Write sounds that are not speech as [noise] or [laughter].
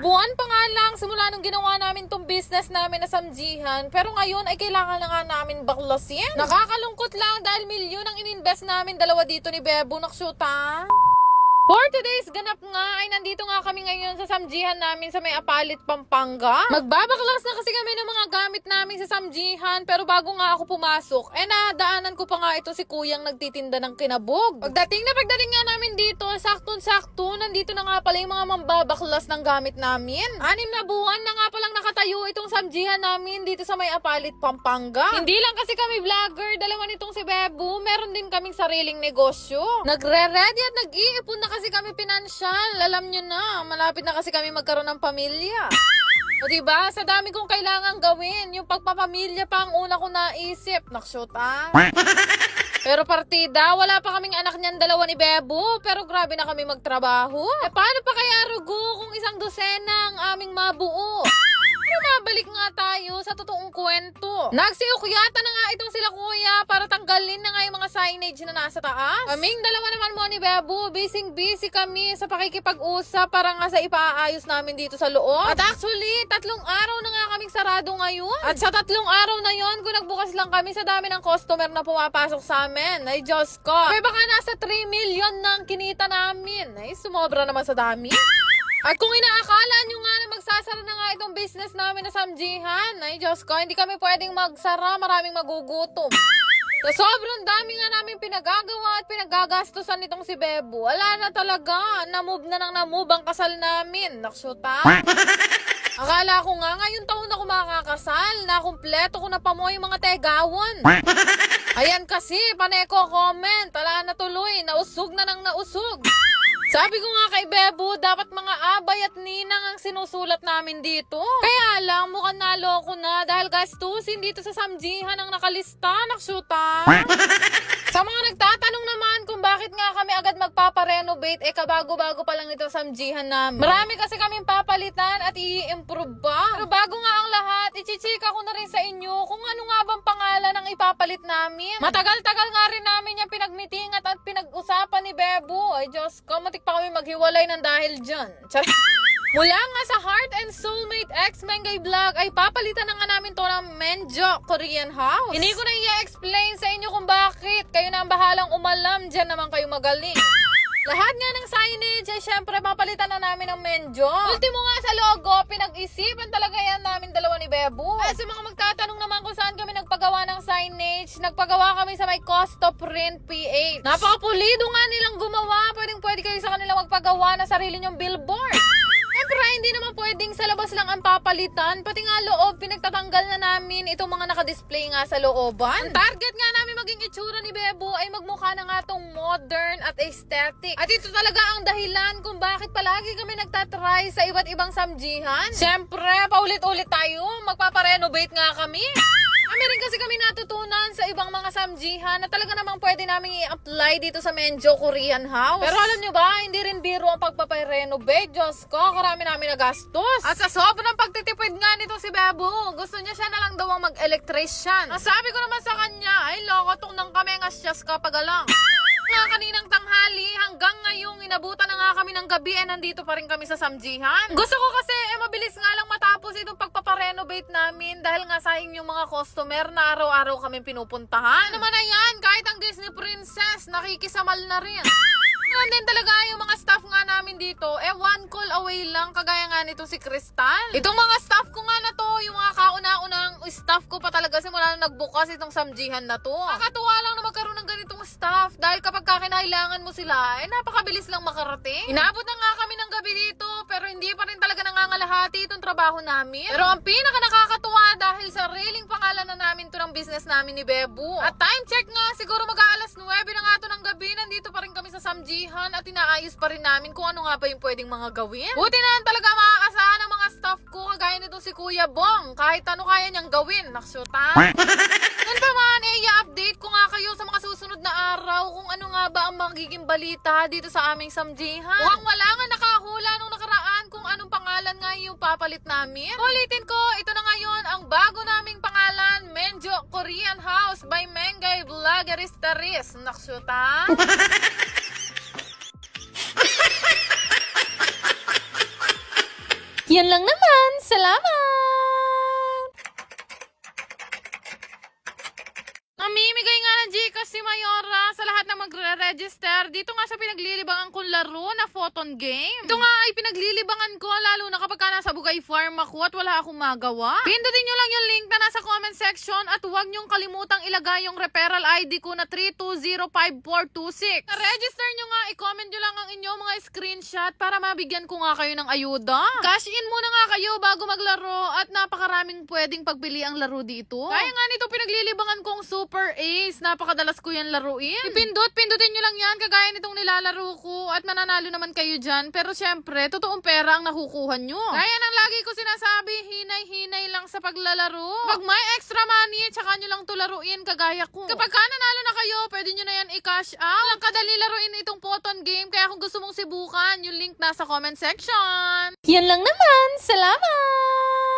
Buwan pa nga lang simula nung ginawa namin tong business namin na samjihan. Pero ngayon ay kailangan na nga namin baklasin. Nakakalungkot lang dahil milyon ang ininvest namin dalawa dito ni Bebo Naksyuta. For today's ganap nga ay nandito nga kami ngayon sa samjihan namin sa may Apalit, Pampanga. Magbabaklas na kasi kami ng mga gamit namin sa samjihan pero bago nga ako pumasok, eh nadaanan ko pa nga ito si kuyang nagtitinda ng kinabog. Pagdating na pagdating nga namin dito, saktong-sakto, nandito na nga pala yung mga mambabaklas ng gamit namin. Anim na buwan na nga palang nakatayo itong samjihan namin dito sa may Apalit, Pampanga. Hindi lang kasi kami vlogger, dalawa nitong si Bebo, meron din kaming sariling negosyo. Nagre-ready at nag-iipon na kasi kami pinansyal. Alam nyo na, malapit na kasi kami magkaroon ng pamilya. O diba, sa dami kong kailangan gawin, yung pagpapamilya pa ang una ko naisip. Nakshot ah. Pero partida, wala pa kaming anak niyan dalawa ni Bebo, pero grabe na kami magtrabaho. Eh paano pa kaya rugo kung isang dosena ang aming mabuo? Pero mabalik nga tayo sa totoong kwento. Nagsiukyata na nga itong sila kuya para tanggalin na nga yung mga signage na nasa taas. Kaming dalawa naman mo ni Bebo, busy busy kami sa pakikipag-usap para nga sa ipaayos namin dito sa loob. At actually, tatlong araw na nga kaming sarado ngayon. At sa tatlong araw na yon, kung nagbukas lang kami sa dami ng customer na pumapasok sa amin. Ay, Diyos ko. May baka nasa 3 million na ang kinita namin. Ay, sumobra naman sa dami. At kung inaakala nyo nga magsasara na nga itong business namin na samjihan, ay Diyos ko, hindi kami pwedeng magsara, maraming magugutom. So, sobrang dami nga namin pinagagawa at pinagagastusan nitong si Bebo. Wala na talaga. Namove na nang namove ang kasal namin. Naksyuta. [laughs] Akala ko nga ngayong taon ako makakasal na kumpleto ko na pa mo yung mga tegawon. [laughs] Ayan kasi, paneko comment. Ala na tuloy, nausog na nang nausog. Sabi ko nga kay Bebo, dapat mga abay at ninang ang sinusulat namin dito. Kaya lang, mukhang naloko na dahil gastusin dito sa samjihan ang nakalista, naksyuta. [laughs] sa mga nagtatanong naman kung bakit nga kami agad magpaparenovate, eh kabago-bago pa lang ito samjihan namin. Marami kasi kaming papalitan at i-improve pa. Pero bago nga ang lahat, ichichika ko na rin sa inyo kung ano nga bang pangalan ang ipapalit namin. Matagal-tagal nga rin namin yung pinagmitingat at pinag-usapan ni Bebo. Ay Diyos ko, matik pa kami maghiwalay ng dahil dyan. Char- [laughs] Mula nga sa Heart and Soulmate X Mengay Vlog ay papalitan na nga namin to ng Menjo Korean House. Hindi ko na i-explain sa inyo kung bakit. Kayo na ang bahalang umalam. Diyan naman kayo magaling. Lahat nga ng signage ay syempre papalitan na namin ng Menjo. Ultimo nga sa logo, pinag-isipan talaga yan namin dalawa ni Bebo. At sa mga magtatanong naman kung saan kami nagpagawa ng signage, nagpagawa kami sa may Costo Print PH. Napakapulido nga nilang gumawa. Pwedeng pwede kayo sa kanila magpagawa na sarili nyong billboard. [laughs] Siyempre, hindi naman pwedeng sa labas lang ang papalitan. Pati nga loob, pinagtatanggal na namin itong mga nakadisplay nga sa looban. Ang target nga namin maging itsura ni Bebo ay magmukha na nga tong modern at aesthetic. At ito talaga ang dahilan kung bakit palagi kami nagtatry sa iba't ibang samjihan. Siyempre, paulit-ulit tayo. Magpaparenovate nga kami. Kami rin kasi kami natutunan sa ibang mga samjihan na talaga namang pwede namin i-apply dito sa Menjo Korean House. Pero alam nyo ba, hindi rin biro ang pagpaparenovate. Diyos ko, karami namin nagastos. At sa sobrang pagtitipid nga nito si Bebo, gusto niya siya na lang daw ang mag-electrician. Ang sabi ko naman sa kanya, ay loko tong nang kami nga siyas kapag alang. Nga [laughs] kaninang tanghali, hanggang ngayong inabutan na nga kami ng gabi, eh nandito pa rin kami sa samjihan. Gusto ko kasi, eh mabilis nga sayang yung mga customer na araw-araw kami pinupuntahan. Ano naman na yan, kahit ang Disney Princess, nakikisamal na rin. Ganun din talaga yung mga staff nga namin dito, eh one call away lang, kagaya nga nito si Crystal. Itong mga staff ko nga na to, yung mga kauna-unang staff ko pa talaga simula na nagbukas itong samjihan na to. Nakakatuwa lang na magkaroon ng ganitong staff dahil kapag kakinailangan mo sila, eh napakabilis lang makarating. Inabot na nga kami ng gabi dito, pero hindi pa rin nangangalahati itong trabaho namin. Pero ang pinaka nakakatuwa dahil sa railing pangalan na namin to ng business namin ni Bebo. At time check nga, siguro mag-aalas 9 na nga to ng gabi, nandito pa rin kami sa samjihan at inaayos pa rin namin kung ano nga ba yung pwedeng mga gawin. Buti na lang talaga makakasahan ng mga staff ko, kagaya nito si Kuya Bong. Kahit ano kaya niyang gawin, naksyuta. [laughs] Yan pa man, eh, i-update ko nga kayo sa mga susunod na araw kung ano nga ba ang magiging balita dito sa aming samjihan. Mukhang wala nga papalit namin. Ulitin ko, ito na ngayon ang bago naming pangalan, Menjo Korean House by Mengay Vlogeristaris. Naksyuta. [laughs] Yan lang naman. Salamat! Namimigay nga ng Gcash si Mayora sa lahat ng magre-register. Dito nga sa pinaglilibangan kong laro na photon game. Ito nga ay pinaglilibangan ko lalo na kapag ka nasa Bugay Farm ako at wala akong magawa. Pindutin nyo lang yung link na nasa comment section at huwag nyong kalimutang ilagay yung referral ID ko na 3205426. Na-register nyo nga, i-comment nyo lang ang inyong mga screenshot para mabigyan ko nga kayo ng ayuda. Cash in muna nga kayo bago maglaro at napakaraming pwedeng pagpili ang laro dito. Kaya nga nito pinaglilibangan kong Super Ace. Napakadalas ko yan laruin. Ipindot, pindutin nyo lang yan kagaya nitong nilalaro ko at mananalo naman kayo dyan. Pero syempre, totoong pera ang nakukuha nyo. Kaya nang lagi ko sinasabi, hinay-hinay lang sa paglalaro. Pag may extra money, tsaka nyo lang to laruin kagaya ko. Kapag ka nanalo na kayo, pwede nyo na yan i-cash out. Lang kadali laruin itong photon game. Kaya kung gusto mong sibukan, yung link nasa comment section. Yan lang naman. Salamat!